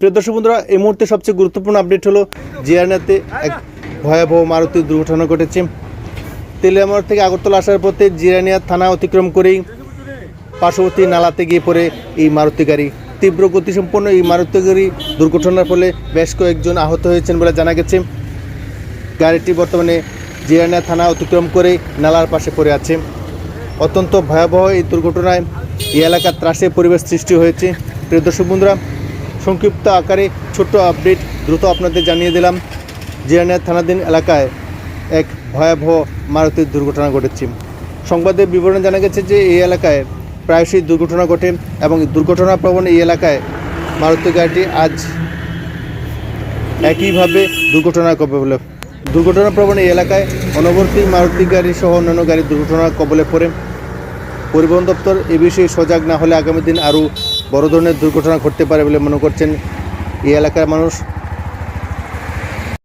প্রিয় দর্শক বন্ধুরা, এই মুহূর্তে সবচেয়ে গুরুত্বপূর্ণ আপডেট হলো জিয়ারনাতে এক ভয়াবহ মারুতি দুর্ঘটনা ঘটেছে। তেলিয়ামর থেকে আগরতলা আসার পথে জিরানিয়া থানা অতিক্রম করেই পার্শ্ববর্তী নালাতে গিয়ে পড়ে এই মারুতি গাড়ি। তীব্র গতিসম্পন্ন এই মারুতি গাড়ি দুর্ঘটনার ফলে বেশ কয়েকজন আহত হয়েছেন বলে জানা গেছে। গাড়িটি বর্তমানে জিরানিয়া থানা অতিক্রম করে নালার পাশে পড়ে আছে। অত্যন্ত ভয়াবহ এই দুর্ঘটনায় এই এলাকার ত্রাসের পরিবেশ সৃষ্টি হয়েছে। প্রিয় দর্শক বন্ধুরা সংক্ষিপ্ত আকারে ছোট্ট আপডেট দ্রুত আপনাদের জানিয়ে দিলাম। জিরানিয়া থানাধীন এলাকায় এক ভয়াবহ মারুতির দুর্ঘটনা ঘটেছে। সংবাদের বিবরণে জানা গেছে যে এই এলাকায় প্রায়শই দুর্ঘটনা ঘটে এবং দুর্ঘটনা প্রবণ এই এলাকায় মারুতি গাড়িটি আজ একইভাবে দুর্ঘটনার কবে বলে দুর্ঘটনা প্রবণ এই এলাকায় অনবর্তী মারুতি গাড়ি সহ অন্যান্য গাড়ি দুর্ঘটনার কবলে পড়ে। পরিবহন দপ্তর এ বিষয়ে সজাগ না হলে আগামী দিন আরও বড় ধরনের দুর্ঘটনা ঘটতে পারে বলে মনে করছেন এই এলাকার মানুষ।